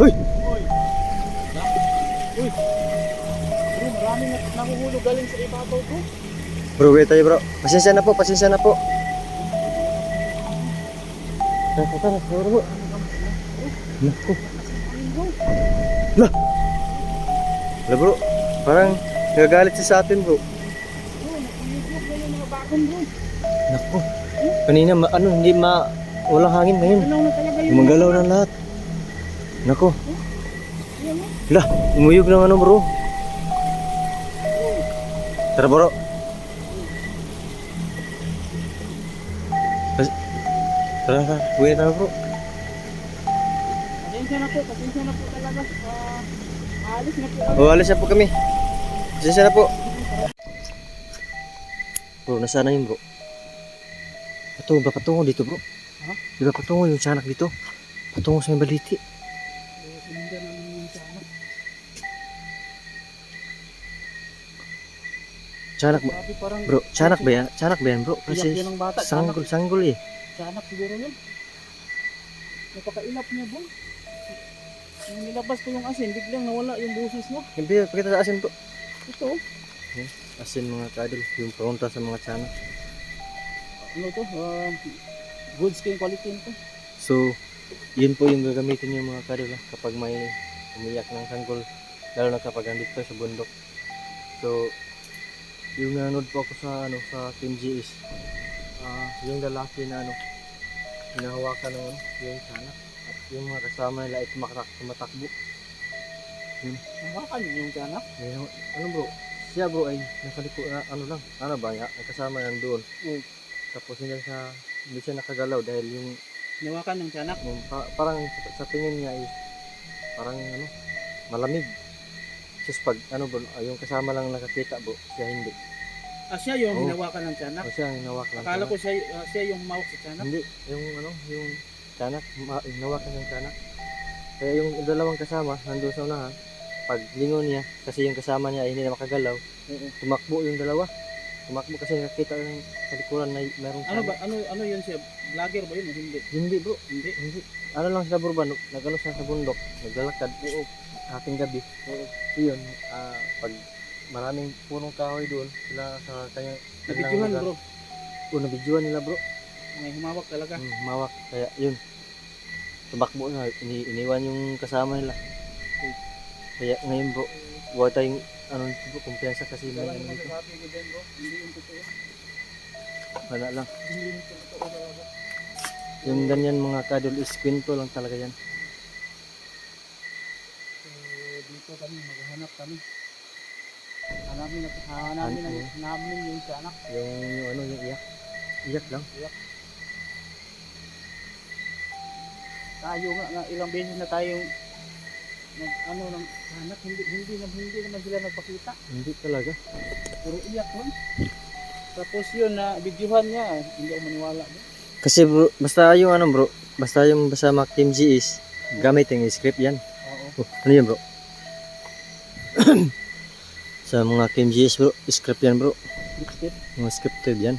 Uy! Uy! Bro, maraming na- nahuhulog galing sa ibabaw to. Bro, wait tayo bro. Pasensya na po, pasensya na po. Tara, tara, tara bro. Naku. Lah! Lah bro, parang nagagalit siya sa atin bro. Naku. Kanina, ma- ano, hindi ma... Walang hangin ngayon. Gumagalaw na lahat. Oh. Lah, umuyog ng ano bro. Tara bro. Tara, tara. Uwi na bro. Pasensya na po, pasensya na po talaga. Ah, alis na po kami. O, alis na po kami. Pasensya na po. Bro, nasaan na yun bro? Patungo ba? Patungo dito bro? Ha? Di ba patungo yung sanak dito? Patungo sa may baliti. Sanak ba? Grabe parang... Bro, sanak ba yan? Sanak ba yan bro? Iyak Kasi yan ng bata. sanggol, sanggol eh. Sanak siguro yun. Napakailap niya bro. Nung nilabas ko yung asin, biglang nawala yung busis niya. Hindi, pakita sa asin bro. Ito, oh. Asin mga kadol, yung paunta sa mga sanak. ano to? Ah, good skin quality nito. So, yun po yung gagamitin yung mga kadol ah, kapag may umiyak ng sanggol. Lalo na kapag andito sa bundok. So, yung nanonood po ako sa ano sa Team GS. Ah, yung lalaki na ano hinahawakan ng ano, yung sanak at yung mga kasama nila ay tumakrak tumatakbo. Hawakan niyo yung sanak. May nawa- ano bro? Siya bro ay nasa liko, ah, ano lang, ano ba nga, ang kasama nandoon. Mm. Tapos hindi siya hindi siya nakagalaw dahil yung Nawakan ng sanak. Yung pa- parang sa, sa tingin niya ay parang ano, malamig. Just pag ano bro, ah, yung kasama lang nakakita bro, siya hindi. Ah, siya yung Oo. hinawakan ng sanak. O siya ang hinawak lang. Akala ko siya, ah, siya yung mawak sa sanak. Hindi, yung ano, yung tiyanak, ma- hinawakan ng tiyanak. Kaya yung dalawang kasama, nandun sa unahan, pag lingon niya, kasi yung kasama niya ay hindi na makagalaw, Oo. tumakbo yung dalawa. Tumakbo kasi nakita ng sa likuran na merong Ano ba? tiyanak. Ano ano yun siya? Vlogger ba yun hindi? Hindi bro, Hindi. hindi. Ano lang sila bro ba, no- nagano siya sa bundok, naglalakad, oo, ating gabi. Oo, yun, ah, pag maraming punong kahoy doon, sila sa kanya, Nabidyohan bro. Oo, nabidyohan nila bro. May humawak talaga. Hmm, mawak, kaya yun. Tumakbo na, ini iniwan yung kasama nila. Kaya ngayon bro, wala tayong ano bro, kumpiyansa kasi may Wala ano dito. ko bro. Hindi yung totoo. Wala lang. Hindi yung totoo talaga. Yung ganyan mga kadol is kwento lang talaga yan. Dito kami, maghanap kami. Hanapin, na- hanapin, Ano? na- namin yung sanak. Yung, yung ano, yung iyak. Iyak lang. Tayo nga, nga ilang beses na tayo nag ano ng sanak, hindi hindi na hindi naman sila nagpakita. Hindi talaga. Puro iyak lang. Tapos yun na videohan niya, hindi ako maniwala. Kasi bro, basta yung ano bro, basta yung basta Mac Team G is gamit yung script yan. Oo. Oh, ano yan bro? Sa mga Team GS bro, script yan bro. Scripted. Mga scripted yan.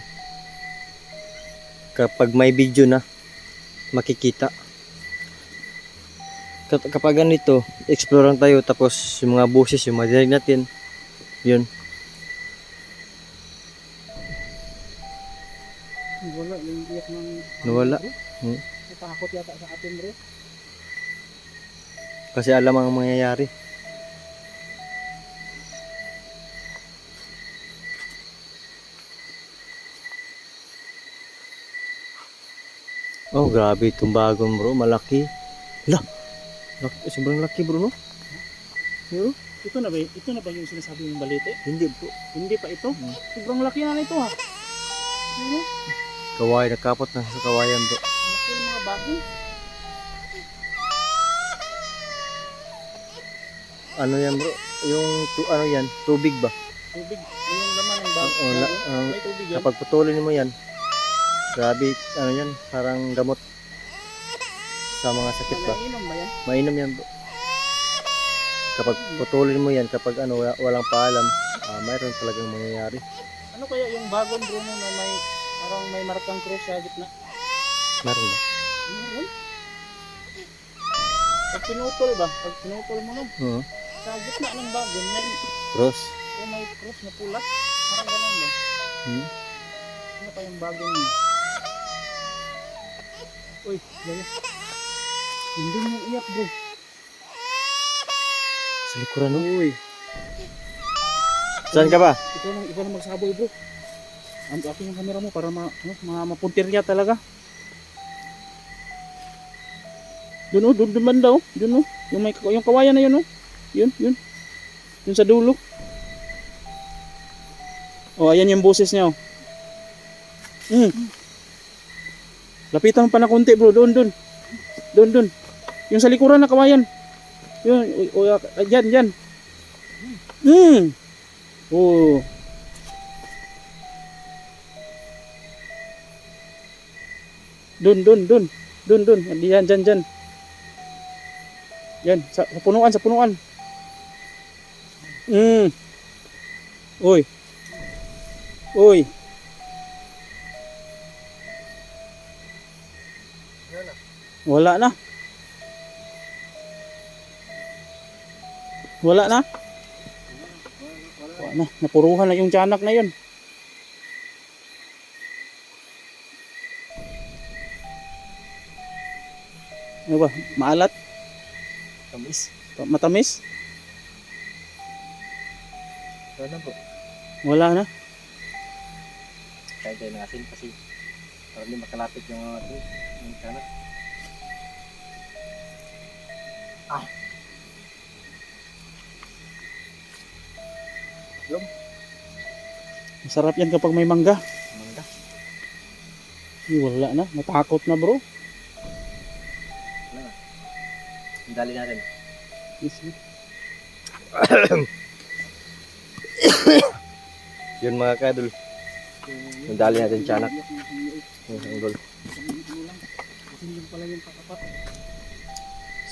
Kapag may video na, makikita. Kap- Kapag ganito, explore lang tayo tapos yung mga boses, yung madinig natin, yun. Wala, yung iyak ng... Nawala. Hmm. Natakot yata sa atin bro. Kasi alam ang mangyayari. Oh, grabe itong bagong bro. Malaki. Lah! Laki, sobrang laki bro, no? Yo, Ito na ba, ito na ba yung sinasabi yung balite? hindi bro. Hindi pa ito. Hmm. Sobrang laki na nito ha. Ano? Kaway, nakapot na sa kawayan bro. Laki ng mga bago. Ano yan bro? Yung, tu, ano yan? Tubig ba? Tubig. Yung laman ng bago. Oo, la- oo. May tubig yan. Kapag putulin mo yan, grabe, ano yan, parang gamot sa mga sakit ba? Naiinom ba yan? Mainam yan bro. Kapag putulin mo yan, kapag ano, wala, walang paalam, ah, mayroon talagang mangyayari. Ano kaya yung bagong Bruno na may parang may markang cross sa gitna? Meron ba? Yun? Pag pinutol ba? Pag pinutol mo no, Oo. sa gitna ng bagay, may, Cross. oh, may cross na pula. Parang ganun ba? Hmm. Ano pa yung niyo? Uy, gaya. Hindi mo iyak bro. Sa likuran, no? Uy, Saan ka ba? ikaw lang, ikaw lang magsaboy bro. Ang akin yung camera mo para ma, ano, ma mapuntirya talaga. Doon oh, doon doon banda oh. Doon oh. Yung may yung kawayan na yun oh. Yun, yun. Yun sa dulo. Oh, ayan yung boses niya oh. Mm. Lapitan mo pa na konti bro, doon doon. Doon doon. Yung sa likuran na kawayan. Yun, o, o, ah, dyan, dyan. Hmm. Oh. Dun, dun, dun. Dun, dun. Diyan, dyan, dyan. Yan, sa, sa punuan, sa punuan. Hmm. Uy. Uy. Wala na. Wala na. Wala na. Napuruhan na yung tiyanak na yun. Ano ba? Maalat? Kamis. Pa- Matamis? Sana po. Wala na. Kaya natin kasi para hindi makalapit yung mga ito. Yung kanak. Masarap yan kapag may mangga. Mangga. Ay, wala na. Natakot na bro. Dali natin. Yes, yes. Yun mga kadol. Nadali natin tiyanak. Yung sanggol.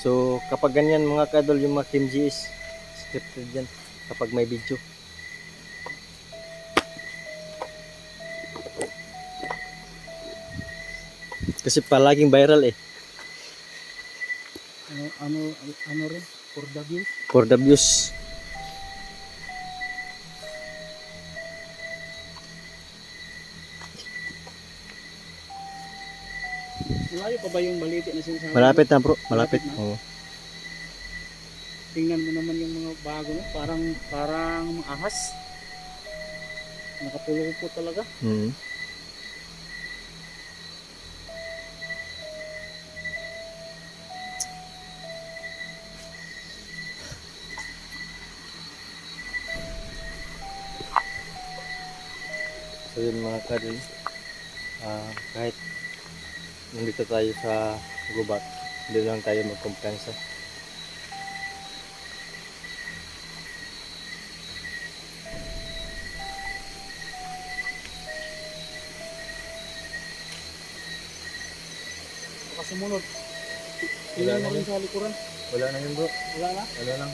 So kapag ganyan mga kadol yung mga Kim G is scripted yan kapag may video. Kasi palaging viral eh. Ano, ano, ano rin? For the views? For the views. Pa ba yung baliti na sinasabi? Malapit na bro. Malapit. Malapit na? Oo. Tingnan mo naman yung mga bago no? Parang, parang ahas. Nakapulong po talaga. Hmm. So yun mga kadol, ah kahit nandito tayo sa gubat, hindi lang tayo magkumpiyansa. Baka sumunod. Wala na rin sa likuran. Wala na yun bro, Wala na? wala lang.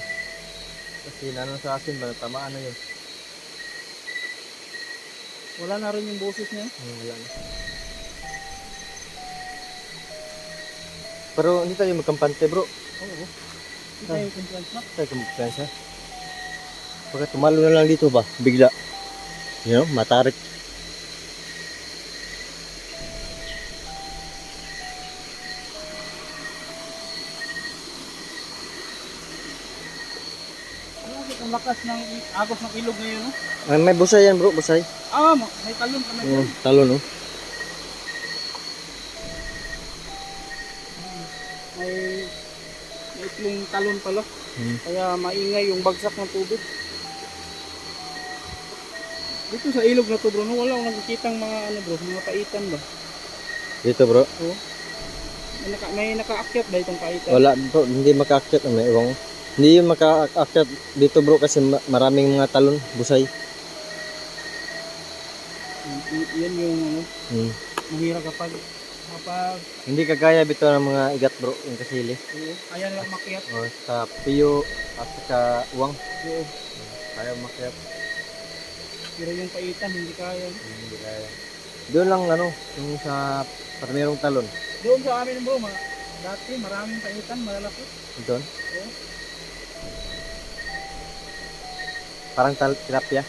Kasi nano sa akin ba, tamaan na yun. Wala na rin yung boses niya. Hmm, wala na. Pero hindi tayo magkampante bro, Oo. Hindi tayo complaints na. tayo kumpiyansa. Pagka tumalo na lang dito ba, bigla. You know, matarik. Ang lakas ng agos ng ilog ngayon, no? Ah, may busay yan bro, busay. Ah, ma- may talon ka na Hmm, talo no. Talon pala. Hmm. Kaya maingay yung bagsak ng tubig. Dito sa ilog na to bro, no, wala akong nakikitang mga ano bro, mga paitan ba? Dito bro, May, naka, may nakaakyat ba itong paitan? wala bro, hindi makaakyat. May iwang. Hindi yun makaakyat dito bro kasi ma- maraming mga talon, busay. Y- y- yan yung ano, Hmm. mahirap kapag kapag Hindi kagaya bito ng mga igat bro, yung kasili. oo, kaya lang makyat. O, sa piyo at sa uwang. Oo. Kaya makyat. Pero yung paitan hindi kaya. Hindi kaya. Doon lang ano, yung sa parmerong talon. Doon sa amin bro, mga Dati maraming paitan, malalaki. Doon. Oo. Parang tal- tilapia.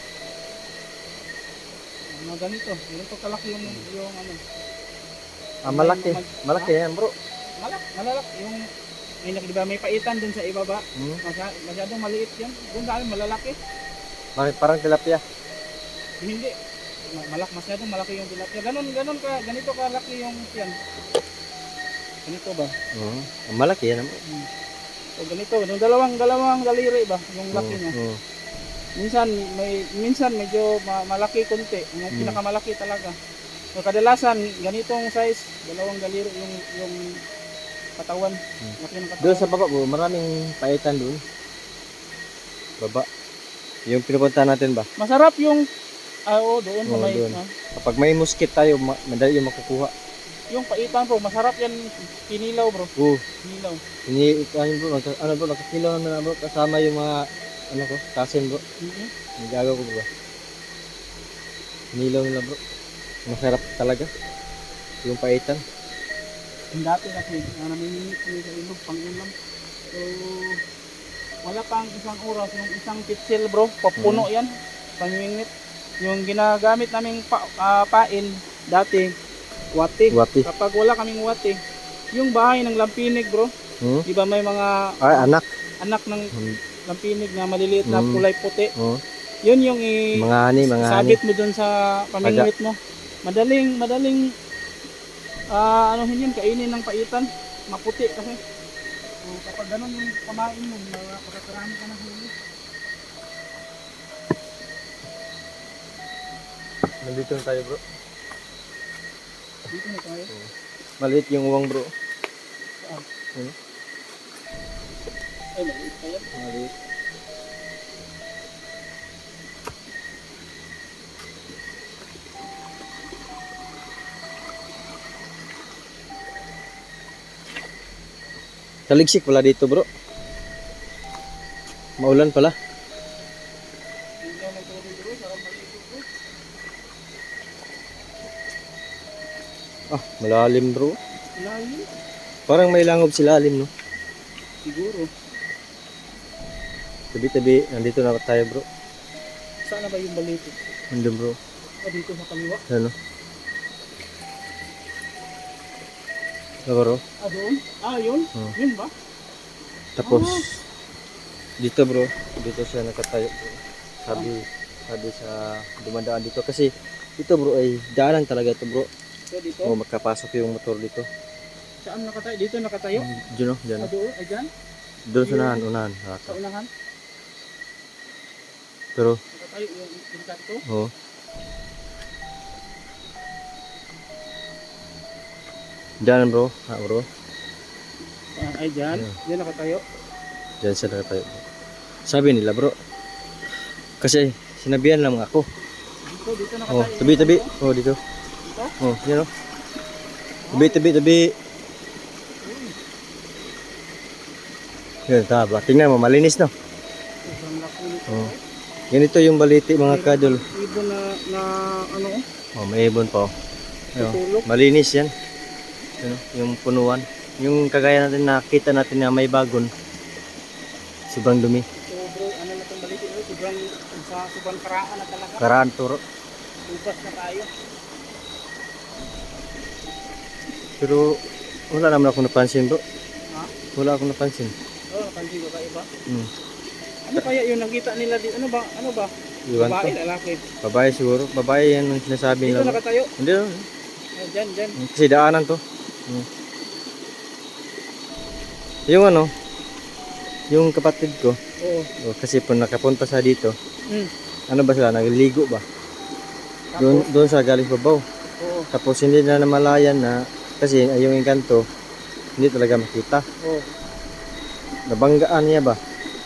Mga ganito, ganito kalaki yung, yung ano. Ah, malaki. Malaki yan bro. Malak, malalaki. Yung, may, di ba, may paitan dun sa ibaba. Hmm. Masya, masyadong maliit yan. Doon amin, malalaki. Bakit parang tilapia? Hindi. Ma- Malak, masyadong malaki yung tilapia. Ganon, ganon ka, ganito kalaki yung yan. Ganito ba? Hmm. Malaki yan. bro. O ganito, yung dalawang, dalawang daliri ba? Yung laki Hmm, niya. hmm. Minsan, may, minsan medyo ma- malaki konti. Yung Mm. pinakamalaki talaga. So kadalasan, ganitong size, dalawang daliri yung, yung katawan. Mm. Ng katawan. Doon sa baba bro, maraming paitan doon. Baba. Yung pinupunta natin ba? Masarap yung, ah, oo, doon. Oo, may, doon. ah, Kapag may muskit tayo, ma- madali yung makukuha. yung paitan bro, masarap yan kinilaw bro. Oo. Kinilaw. Ini bro, nagka, ano bro, nakakilaw naman na bro, kasama yung mga, ano ko, kasin bro. Mhm. Nagagawa ko bro. Nilaw nila bro. Masarap talaga. Yung paitan. Yung dati kasi, uh, namimingit kami sa ilog, pang ulam. So, wala pang isang oras, yung isang pitsil bro, papuno yan, pamimingit. Yung ginagamit naming pa, ah, pain, dati, wati. Wati. Kapag wala kaming wati, yung bahay ng lampinig bro, Hmm? di ba may mga Ay, anak. anak ng Hmm. lampinig na maliliit na Mm. kulay puti. Oh. Yun yung i- Mga ani, mga ani. sabit mo dun sa pamingwit mo. Madaling, madaling, ah ano yun, kainin ng paitan. Maputi kasi. So, kapag ganun yung pamain mo, makakakarami ka ng huli. Nandito na tayo bro. Dito na tayo. Maliit yung uwang bro. Ay, maliit pa yan. Maliit. Taligsik pala dito bro. Maulan pala. Ah, malalim bro. Lalim. Parang may langob sila alim no. Siguro. Tabi-tabi, nandito na tayo bro. Saan na ba yung balito? Nandun bro. Ah, dito sa kaliwa. Ano? Bro? Ah, doon? Ah, yun? Hmm. Yun ba? Tapos, Ah. dito bro, dito siya nakatayo bro. Sabi, sabi sa dumadaan dito. Kasi, dito bro ay daanan talaga ito bro. So, dito? O makapasok yung motor dito. Saan nakatayo? Dito nakatayo? Diyan o, diyan Ah, o. doon? Ay, dyan? Doon sa unahan, unahan. Sa unahan? Pero, Nakatayo yung, yung kanto? oh. Diyan bro, ha bro. Ah, ay, dyan? Yeah. Dyan nakatayo? Diyan siya nakatayo. Sabi nila bro. Kasi, sinabihan lang ako. Dito, dito nakatayo. Oh, tabi tabi. Oh, dito. Dito? Oh, yan oh. Tabi tabi tabi. Yan, taba. Tingnan mo, malinis no. Oh. Ganito yung baliti mga kadol. Ibon na, na ano, Oh, may ibon pa oh. Ayun. Malinis yan. Ano, yung punuan. Yung kagaya natin nakita natin na may bagon. Sobrang dumi. So bro, ano na itong baliti? Oh, sobrang, sa sobrang karaan na talaga. Karaan turo. Ubas na tayo. Pero wala naman ako napansin bro. Ha? Wala akong napansin. Oh, napansin ko kaiba. Hmm. Ano kaya yung nakita nila dito? Ano ba? Ano ba? Iwan Babae, ko. lalaki. Babae siguro. Babae yan ang sinasabi Dito nila. bro. nakatayo. Hindi dyan, dyan. Kasi daanan to. Hmm. Yung ano, yung kapatid ko, Oo. oh, kasi po nakapunta sa dito, Hmm. ano ba sila, nagliligo ba? Doon, Tapos, doon sa galing babaw. oo. Tapos hindi na namalayan na, kasi yung engkanto, hindi talaga makita. Oo. Nabanggaan niya ba?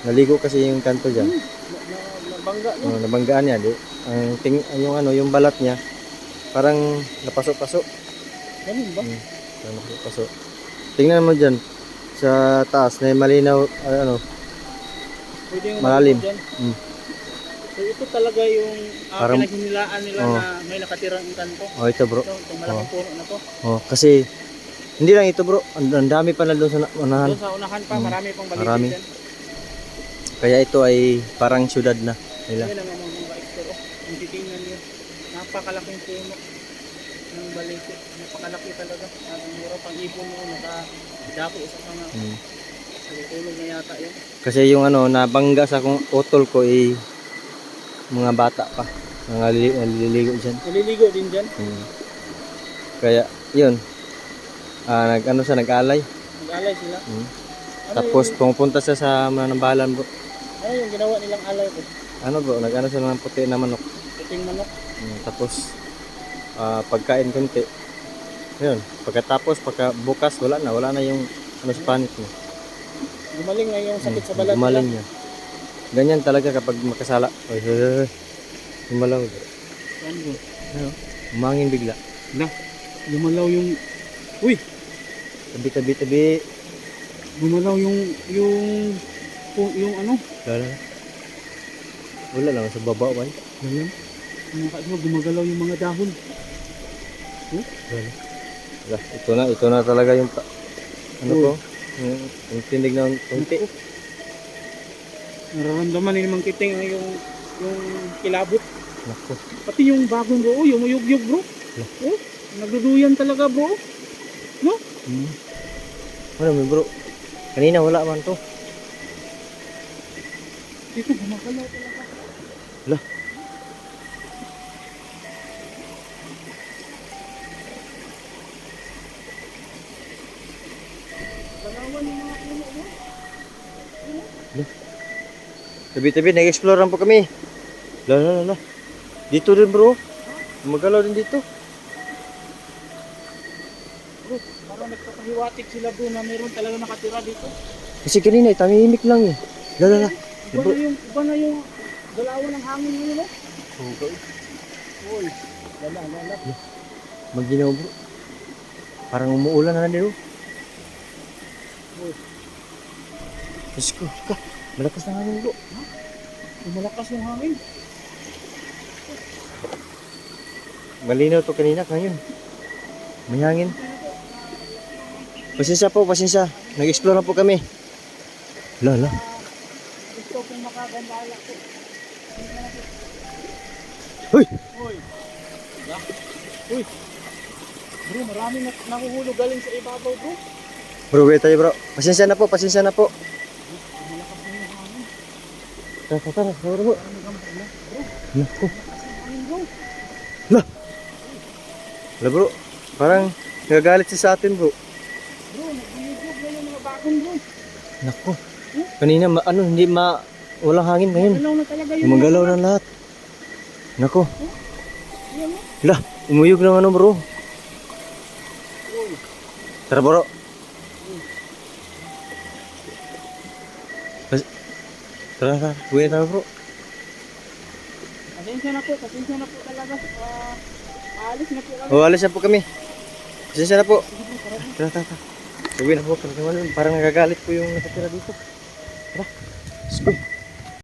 Naligo kasi yung kanto dyan. Na, na, nabangga. Oh, nabanggaan niya. Di, ang ting, yung ano, yung balat niya, parang napasok-pasok. Ganun ba? Hmm. Parang napasok. Tingnan mo dyan, sa taas, na malinaw, ah, ano, Malalim. Hmm. So ito talaga yung uh, Parang- pinaghinilaan nila Oo. na may nakatirang kanto. oh ito bro. Ito, itong malaking puno na to. Oh, kasi Hindi lang ito bro, ang, ang dami pa na doon sa na- unahan. Doon sa unahan pa, Hmm. marami pang balikin Marami. dyan. Kaya ito ay parang syudad na nila. Yan ang mga extra. Oh, kung titingnan nyo, napakalaking puno ng balete. Napakalaki talaga. Ang mura pang ipon mo, nakadapo sa mga Mm. tulog na yata yun. Kasi yung ano, nabangga sa kung utol ko ay mga bata pa. Mga li- naliligo dyan. Naliligo din dyan. Mm. Kaya, yun. Ah, nag, ano sa nag-alay. Nag-alay sila. Mm. Ano Tapos yung, pumupunta siya sa manambalan bro. ano yung ginawa nilang alay ko? Ano bro, nag-ano siya ng puti na manok. Puting manok. Mm, tapos ah, pagkain konti. Yun, pagkatapos pagka bukas wala na, wala na yung ano sa panit mo. Gumaling na yung sakit sa Mm, balat Gumaling niya. Ganyan talaga kapag makasala. Oy, oy. Gumalaw. Ano? Umangin bigla. Gumalaw yung, uy, Tabi, tabi, tabi. gumalaw yung, yung, yung, yung ano, Wala na. Wala lang sa baba ba? Ganyan. Mga kaso, gumagalaw yung mga dahon. Wala. Ito na, ito na talaga yung ano ko? Yung, tindig ng kunti. Nararamdaman ni Mang Kiting ang yung, yung kilabot. Naku. Pati yung bagong bro, yung uyog-yog bro. Oh, nagduduyan talaga bro. Hmm. Ano may bro? Kanina wala man to. Dito, gumagalaw talaga. Lah. Tabi-tabi, nag-explore lang po kami. La la la la. Dito din bro. Magalaw din dito. Bro, parang nagpapahiwatig sila bro na meron talaga nakatira dito. Kasi kanina, eh, tamimik lang eh. La la la. Iba na yung, iba na yung galawan ng hangin ngayon no? Uy, wala, wala. Maginaw bro. Parang umuulan na din bro. Uy. Diyos ko, ka. Malakas na hangin bro. Malakas yung hangin. Malinaw to kanina, ngayon. May hangin. Pasensya po, pasensya. Nag-explore na po kami. La la. Gusto kong makagandala ko. Hoy! Uy! Diba? Uy! Bro, marami na nahuhulog galing sa ibabaw bro. Bro, wait tayo bro. Pasensya na po, pasensya na po. Tara, tara, tara. Bro, Naku. hangin bro. La bro, parang nagagalit siya sa atin bro. Bro, nag-iigog na yung mga bagong bro. Naku. Kanina, ma- ano, hindi ma... Walang hangin ngayon. Galaw na talaga yung Gumagalaw na lahat. Naku. Yan, no? La, umuyog ng ano bro. Tara bro. Tara, tara. Uwi na bro. pasensya na po, pasensya na po talaga. Ah, aalis na po kami. O, alis na po kami. Pasensya na po. Tara na. Tara, tara. Uwi na po. Parang nagagalit po yung nakatira dito. Tara. Let's go.